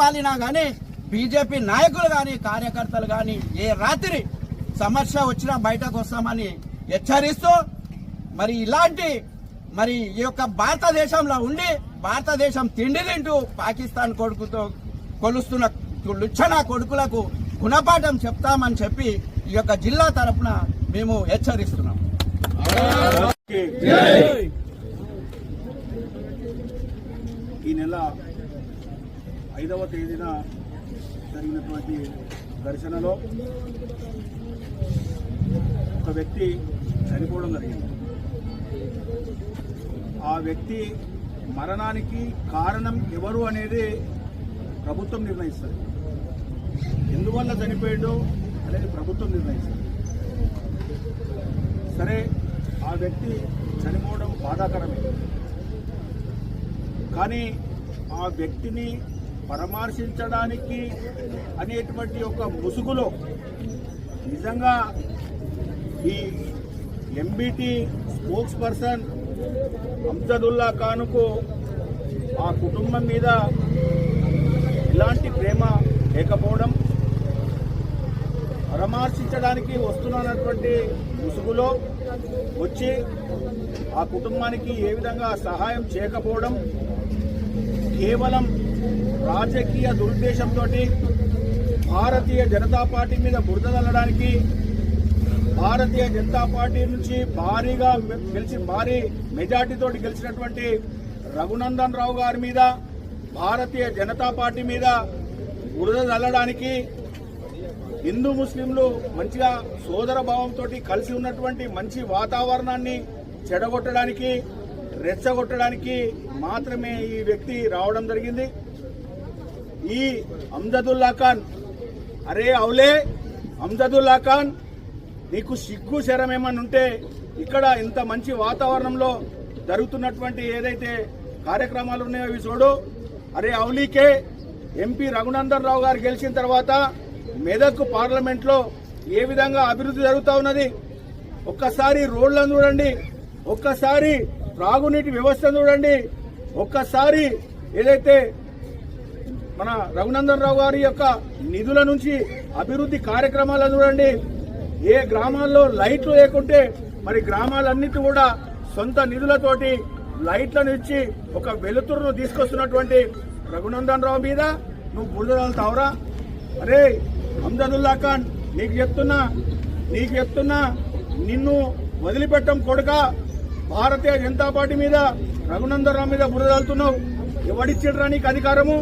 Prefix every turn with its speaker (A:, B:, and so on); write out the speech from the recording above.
A: చెప్పాలినా కానీ బీజేపీ నాయకులు కానీ కార్యకర్తలు కానీ ఏ రాత్రి సమస్య వచ్చినా బయటకు వస్తామని హెచ్చరిస్తూ మరి ఇలాంటి మరి ఈ యొక్క భారతదేశంలో ఉండి భారతదేశం తిండి తింటూ పాకిస్తాన్ కొడుకుతో కొలుస్తున్న లుచ్చన కొడుకులకు గుణపాఠం చెప్తామని చెప్పి ఈ యొక్క జిల్లా తరపున మేము హెచ్చరిస్తున్నాం.
B: ఈ నెల ఐదవ తేదీన జరిగినటువంటి ఘర్షణలో ఒక వ్యక్తి చనిపోవడం జరిగింది. ఆ వ్యక్తి మరణానికి కారణం ఎవరు అనేది ప్రభుత్వం నిర్ణయిస్తుంది. ఎందువల్ల చనిపోయాడో అనేది ప్రభుత్వం నిర్ణయిస్తుంది. సరే ఆ వ్యక్తి చనిపోవడం బాధాకరమే. కానీ ఆ వ్యక్తిని పరామర్శించడానికి అనేటువంటి ఒక ముసుగులో నిజంగా ఈ ఎంబీటీ స్పోక్స్ పర్సన్ అమ్జదుల్లా ఖాన్కు ఆ కుటుంబం మీద ఎలాంటి ప్రేమ లేకపోవడం పరామర్శించడానికి వస్తున్నటువంటి ముసుగులో వచ్చి ఆ కుటుంబానికి ఏ విధంగా సహాయం చేయకపోవడం కేవలం రాజకీయ దురుద్దేశంతో భారతీయ జనతా పార్టీ మీద బురద చల్లడానికి భారతీయ జనతా పార్టీ నుంచి భారీగా గెలిచి భారీ మెజార్టీతో గెలిచినటువంటి రఘునందన్ రావు గారి మీద భారతీయ జనతా పార్టీ మీద బురద చల్లడానికి హిందూ ముస్లింలు మంచిగా సోదర భావంతో కలిసి ఉన్నటువంటి మంచి వాతావరణాన్ని చెడగొట్టడానికి రెచ్చగొట్టడానికి మాత్రమే ఈ వ్యక్తి రావడం జరిగింది. ఈ అమ్జదుల్లా ఖాన్. అరే అవులే అమ్జదుల్లా ఖాన్ నీకు సిగ్గు శరం ఏమన్నా ఉంటే ఇక్కడ ఇంత మంచి వాతావరణంలో జరుగుతున్నటువంటి ఏదైతే కార్యక్రమాలు ఉన్నాయో అవి చూడు. అరే అవులీకే ఎంపీ రఘునందన్ రావు గారు గెలిచిన తర్వాత మెదక్ పార్లమెంట్లో ఏ విధంగా అభివృద్ధి జరుగుతూ ఉన్నది? ఒక్కసారి రోడ్లను చూడండి ఒక్కసారి త్రాగునీటి వ్యవస్థను చూడండి ఒక్కసారి ఏదైతే మన రఘునందన్ రావు గారి యొక్క నిధుల నుంచి అభివృద్ధి కార్యక్రమాలను చూడండి. ఏ గ్రామాల్లో లైట్లు లేకుంటే మరి గ్రామాలన్నిటి కూడా సొంత నిధులతోటి లైట్లను ఇచ్చి ఒక వెలుతురును తీసుకొస్తున్నటువంటి రఘునందన్ రావు మీద నువ్వు బురదలుతావురా అరే అమ్జదుల్లా ఖాన్ నీకు చెప్తున్నా నీకు చెప్తున్నా నిన్ను వదిలిపెట్టం కొడుక భారతీయ జనతా పార్టీ మీద రఘునందన్ రావు మీద బురదలుతున్నావు ఎవడిచ్చిడ్రా నీకు అధికారము?